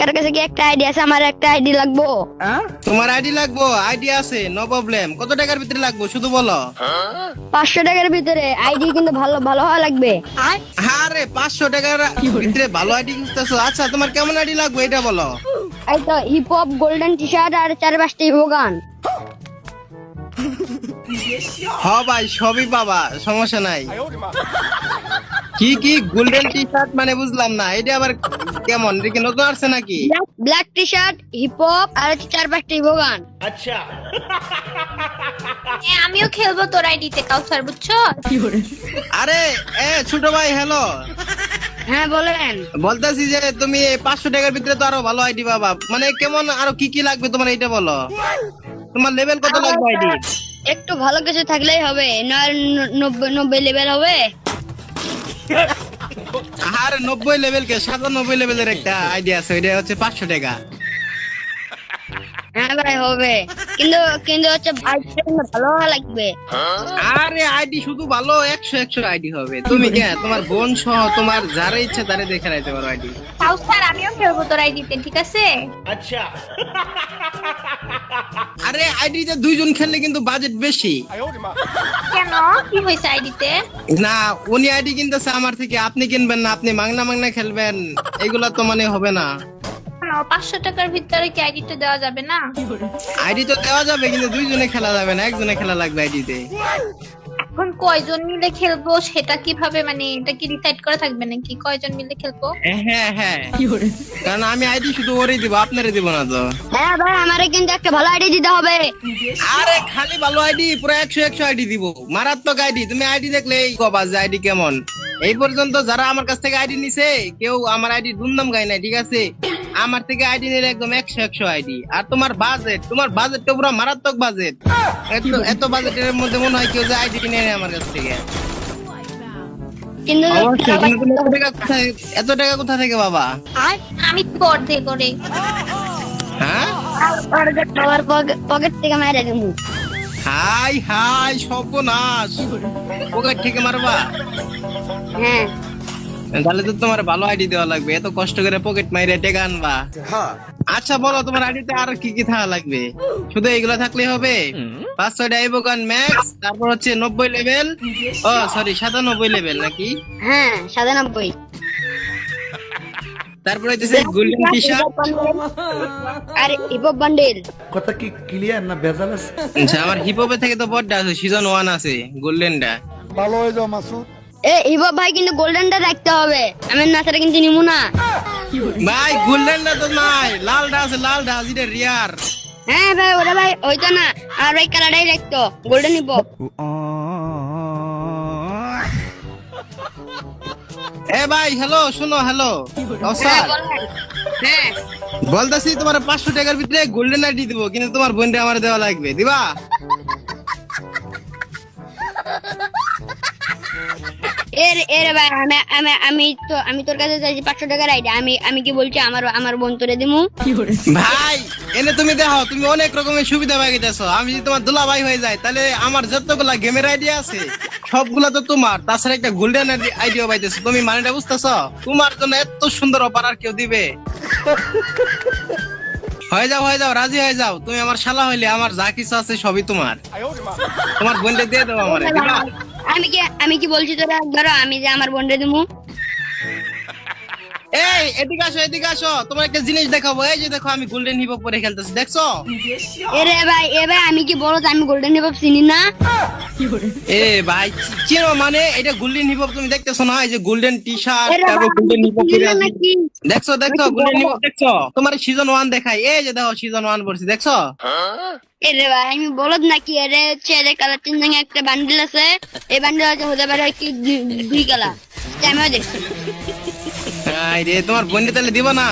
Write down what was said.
কার কাছে কি একটা আইডি আছে? আমার একটা আইডি লাগবো। তোমার আইডি লাগবো আইডি আছে নো প্রবলেম কত টাকার ভিতরে লাগবো শুধু বলো। পাঁচশো টাকার ভিতরে আইডি কিন্তু ভালো ভালো হওয়া লাগবে। আরে পাঁচশো টাকার ভিতরে ভালো আইডি খুঁজতেছো। আচ্ছা তোমার কেমন আইডি লাগবে এটা বলো। এই তো hip hop golden T shirt আর চার পাঁচটা ইভোগান হ ভাই সবই পাবা সমস্যা নাই। কি কি গোল্ডেন টি শার্ট মানে বুঝলাম না এটা আবার কেমন? এটা কি নতুন আসছে নাকি? Black T shirt hip hop আর হচ্ছে চার পাঁচটা ইভোগান হ্যাঁ, আমিও খেলব তোর আইডিতে কাউসার বুঝছ? আরে এ ছোট ভাই হ্যালো হ্যাঁ বলেন। বলতেছি যে তুমি এই পাঁচশো টাকার ভিতরে তো আরও ভালো আইডি পাবা। মানে কেমন আরও কি কি লাগবে তোমার এটা বলো? তোমার লেভেল কত লাগবে আইডি? একটু ভালো কিছু থাকলেই হবে নয় নব্বই নব্বই লেভেল হবে। আর নব্বই লেভেল কে সাতানব্বই লেভেলের একটা আইডিয়া আছে ওইটা হচ্ছে পাঁচশো টাকা। হ্যাঁ ভাই হবে। কিন্তু কিন্তু হচ্ছে ভালো লাগবে। আরে আইডি শুধু ভালো একশো একশো আইডি হবে। তুমি কে? তোমার বোন সহ তোমার যারা ইচ্ছা তারা দেখে রাখতে পারো আইডি কাউসার আমিও খেলব তোর আইডিতে ঠিক আছে? আরে আইডিতে দুইজন খেললে কিন্তু বাজেট বেশি। কেন? কি হয়েছে আইডিতে? না উনি আইডি কিনতেছে আমার থেকে আপনি কিনবেন না আপনি মাংনা মাংনা খেলবেন। এগুলা তো মানে হবে না। পাঁচশো টাকার ভিতরে কি আইডিটা দেওয়া যাবে না? আইডি তো দেওয়া যাবে কিন্তু দুইজনে খেলা যাবে না একজনে খেলা লাগবে আইডিতে। এখন কয়জন মিলে খেলব সেটা কীভাবে মানে এটা কি ডিসাইড করা থাকবে নাকি কয়জন মিলে খেলব? হ্যাঁ হ্যাঁ কারণ আমি আইডি শুধু ওরই দিব আপনারে দিব না তো। হ্যাঁ ভাই আমারে কিন্তু একটা ভালো আইডি দিতে হবে। আরে খালি ভালো আইডি পুরো একশো একশো আইডি দিব। মারাত্মক আইডি তুমি আইডি দেখলেই কবা যে আইডি কেমন। এই পর্যন্ত যারা আমার কাছ থেকে আইডি নিছে কেউ আমার আইডি দুমদাম গায় নাই ঠিক আছে? আমার থেকে আইডি নিলে একদম একশো একশো আইডি আর তোমার বাজেট তোমার বাজেটটা পুরো মারাত্মক বাজেট এত এত বাজেটের মধ্যে মনে হয় কেউ যে আইডি কিনে নেয় আমার কাছ থেকে। কিন্তু এত টাকা এত টাকা কোথা থেকে বাবা আমি পর্দে করে। হ্যাঁ? আমার পকেট থেকে মেরে দেবো। হাই হাই সর্বনাশ। পকেট থেকে মারবা? হ্যাঁ। তাহলে তো তোমার ভালো আইডি দেওয়া লাগবে। এত কষ্ট করে পকেট মাইরে টেকা আনবা। আচ্ছা বলো তোমার আইডিতে আর কি কি থাকা লাগবে? শুধু এইগুলো থাকলে হবে? পাঁচ ছয়টা আইবোকান ম্যাক্স তারপর হচ্ছে নব্বই লেভেল ও সরি সাতানব্বই লেভেল নাকি? হ্যাঁ সাতানব্বই। তারপর হচ্ছে গোল্ডেন টি শার্ট আর হিপ হপ বান্ডেল কথা কি ক্লিয়ার না আছে? আচ্ছা আমার হিপ হপে থেকে তো বড়টা আছে সিজন ওয়ান আছে গোল্ডেনটা ভালো হয়ে যাও মাসুদ। এ হিপ ভাই কিন্তু গোল্ডেনটা রাখতে হবে। আমি না সেটা কিন্তু নিমু না। ভাই গোল্ডেনটা তো নাই। লালটা আছে লালটা যেটা রিয়ার হ্যাঁ ভাই ওটা ভাই ওইটা না। আর ভাই কালারটাই রাখতো গোল্ডেন হপ এ ভাই হ্যালো শোনো হ্যালো হ্যাঁ। হ্যাঁ। বলতেছি তোমার পাঁচশো টাকার ভিতরে গোল্ডেন আইডি দিব কিন্তু তোমার বোনটা আমার দেওয়া লাগবে। দিবা? এর এর ভাই, আমি আমি আমি তো, আমি তোর কাছে চাইছি পাঁচশো টাকার আইডি আমি আমি কি বলছি? আমার আমার বোন তোরে দিমু। ভাই, এনে তুমি দেখো, তুমি অনেক রকমের সুবিধা পাই গেছো আমি যদি তোমার দুলা ভাই হয়ে যাই, তাহলে আমার যতগুলা গেমের আইডিয়া আছে, সবগুলা তো তোমার। তাছাড়া একটা গোল্ডেন আইডিয়া পাইতেছো। তুমি মানেটা বুঝতেছো? তোমার জন্য এত সুন্দর অফার আর কেউ দিবে? হয়ে যাও হয়ে যাও, রাজি হয়ে যাও। তুমি আমার শালা হইলে আমার যা কিছু আছে সবই তোমার। তোমার বোনটা দিয়ে দেবো আমার আমি কি আমি কি বলছি তোরা? ধরো আমি যে আমার বোনরে দিমু। এই এদিকে আসো এদিকে আসো। তোমার একটা জিনিস দেখাবো। এই যে দেখো আমি গোল্ডেন হিপ পরে খেলতেছি দেখছ? এরে ভাই এ ভাই আমি কি বলো আমি গোল্ডেন হিপ চিনি না? এ ভাই চিনো মানে এটা গোল্ডেন হিপ তুমি দেখতেছো না? এই যে গোল্ডেন টি শার্ট তারপর গোল্ডেন হিপ দেখছ দেখছ গোল্ডেন হিপ দেখছ? তোমার সিজন ওয়ান দেখাই। এই যে দেখো সিজন ওয়ান পড়ছি দেখছ? এরে ভাই আমি বলদ নাকি? এরে হচ্ছে এর কালার তিন একটা বান্ডিল আছে। এই বান্ডিল আছে হতে পারে কি দুই কালার আমিও দেখছি। আই রে তোমার বোনকে তাহলে দিব না।